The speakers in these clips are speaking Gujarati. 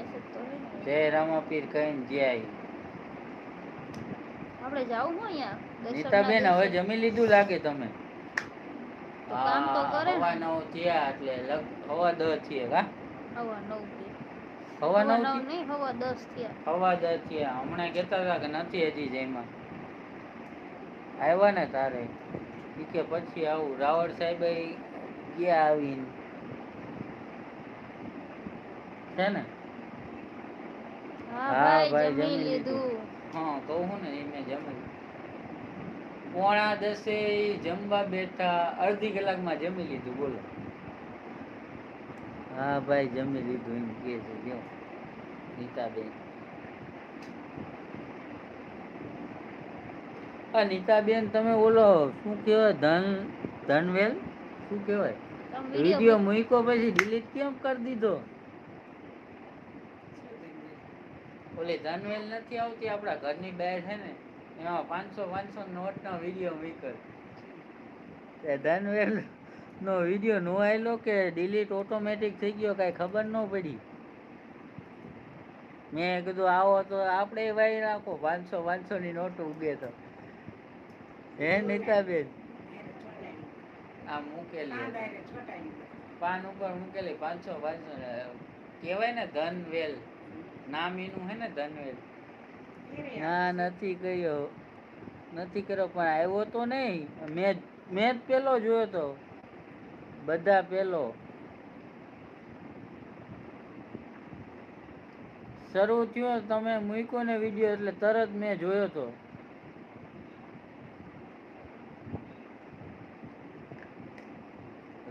મેસેજ તો હે ને. જય રામાપીર કહીને જ્યાં આપણે જાવું હું અહીંયા નીતાબેન હવે જમી લીધું લાગે તમે? કામ તો કરે હવા નવ થયા એટલે હવા દસ થયા કા? હવા નવ હવા નવ નવ નહીં હવા દસ થયા. હવા દસ થયા. હમણાં કહેતા હતા કે નથી હજી જયમાં આવ્યા ને તારે. ઈ કે પછી આવું. રાવળ સાહેબ ગયા આવીને. છે ને? હા ભાઈ જમી લીધું. હા કહું હું ને એ જમી પોણા દસે જમવા બેઠા અડધી કલાકમાં જમી લીધું બોલો. હા ભાઈ જમી લીધું એમ કે છે જો નીતાબેન. આ નીતાબેન તમે ઓલો શું કહેવાય ધન ધનવેલ? શું કહેવાય? વીડિયો વીડિયો મૂક્યો પછી ડિલીટ કેમ કરી દીધો? ઓલી ધનવેલ નથી આવતી આપણા ઘરની બહાર છે ને એમાં પાંચસો પાંચસો નોટ નો વીડિયો મૂક્યો. તે ધનવેલ નો વીડિયો નોવાયેલો કે ડિલીટ ઓટોમેટિક થઈ ગયો કાંઈ ખબર ન પડી? મેં કીધું આવો તો આપણે વાઈ રાખો પાંચસો પાંચસો ની નોટ ઉગે તો. હે નીતાબેન? આ મૂકેલી પાન ઉપર મૂકેલી પાંચસો પાંચસો કહેવાય ને ધનવેલ. નામ એનું હે ને ધનવેલ. ના નથી કર્યો નથી કર્યો પણ આવ્યો તો નહીં. મેં મેં જ પેલો જોયો તો. બધા પેલો. શરૂ થયો તમે મૂક્યો ને વીડિયો એટલે તરત મેં જોયો તો.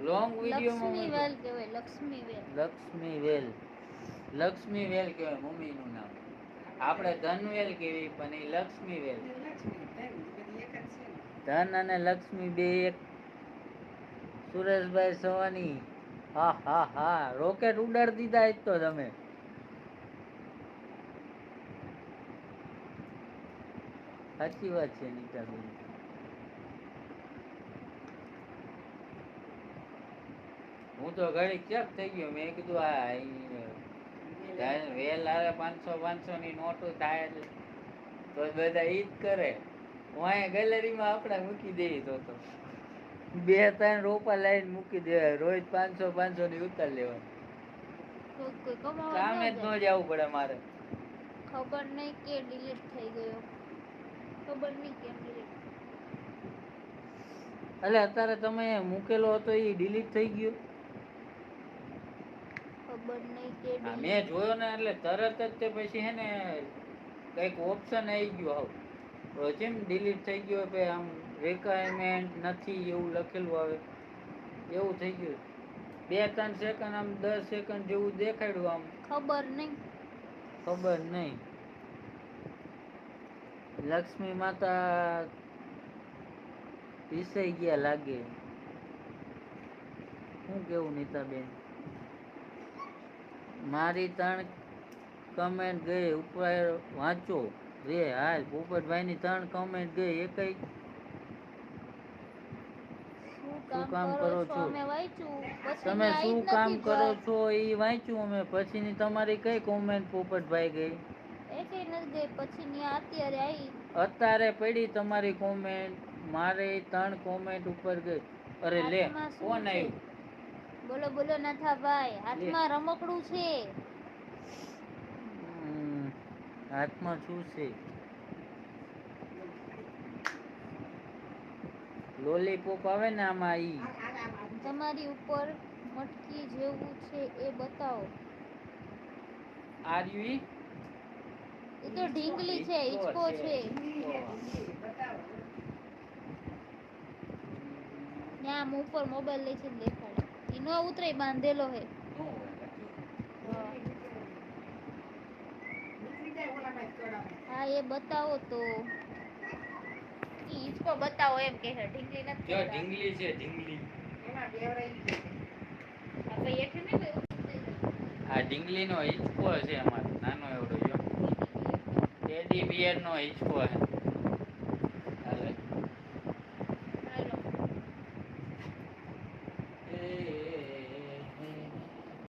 લોંગ લક્ષ્મી વેલ લક્ષ્મી વેલ. લક્ષ્મી વેલ. લક્ષ્મી વેલ કહેવાય મમ્મીનું નામ. આપણે ધનવેલ કેવી પણ એ લક્ષ્મી વેલ. ધન અને લક્ષ્મી બે એક. સુરેશભાઈ સવાની હા હા હા રોકેટ ઉડાડી દીધા આજ તો તમે. સાચી વાત છે નીતાબેન. હું તો ઘણી ચેક થઈ ગયો મેં કીધું આ ઈ ધન વેલ આરે પાંચસો પાંચસો ની નોટો થાય તો બધા ઈ જ કરે. હું અહીંયા ગેલેરીમાં આપણે મૂકી દઈએ તો તો. બે ત્રણ રોપા લાઈન મૂકી દેવાય રોજ પાંચસો પાંચસો ની ઉતાર લેવાય કામે જ ન જવું પડે મારે. ખબર નહીં કે ડિલીટ થઈ ગયો. ખબર નહીં કેમ ડિલીટ એટલે અત્યારે તમે મૂકેલો હતો એ ડિલીટ થઈ ગયો. ખબર નહીં કે મેં જોયો ને એટલે તરત જ તે પછી હે ને કંઈક ઓપ્શન આવી ગયો આવું. જેમ ડિલીટ થઈ ગયો કે આમ રિક્વાયરમેન્ટ નથી એવું લખેલું આવે. એવું થઈ ગયું. બે ત્રણ સેકન્ડ આમ દસ સેકન્ડ જેવું દેખાડ્યું આમ. ખબર નહીં. ખબર નહીં. લક્ષ્મી માતા પીસાઈ ગયા લાગે. શું કેવું નીતાબેન? મારી ત્રણ કમેન્ટ ગઈ ઉપર વાંચો. રે હાલ પોપટભાઈની ત્રણ કમેન્ટ ગઈ એકઈ શું કામ કરો છો? વાંચ્યું. તમે શું કામ કરો છો? એ વાંચ્યું અમે. પછીની તમારી કઈ કોમેન્ટ પોપટભાઈ ગઈ? અત્યારે પડી તમારી કોમેન્ટ મારે ત્રણ કોમેન્ટ ઉપર ગઈ. અરે લે કોણ આવ્યું બોલો બોલો નાથા ભાઈ હાથમાં રમકડું છે. હાથમાં શું છે? લોલીપોપ આવે ને આમાં ઈ? તમારી ઉપર મટકી જેવું છે એ બતાવો. Are U E? એ તો ઢીંગલી છે ઈચકો છે ને આમ ઉપર મોબાઈલ લઈ છે ને ઉતરે બાંધેલો હે. હા એ બતાવો તો. ઈચકો હિંચકો બતાવો એમ કે છે ઢીંગલી નથી જો ઢીંગલી છે ઢીંગલી. એમાં ભાઈ છે. આપણે કોઈ ને આ ઢીંગલીનો હિંચકો છે અમારો નાનો એવડો જો ટેડી બિયર નો હિંચકો છે.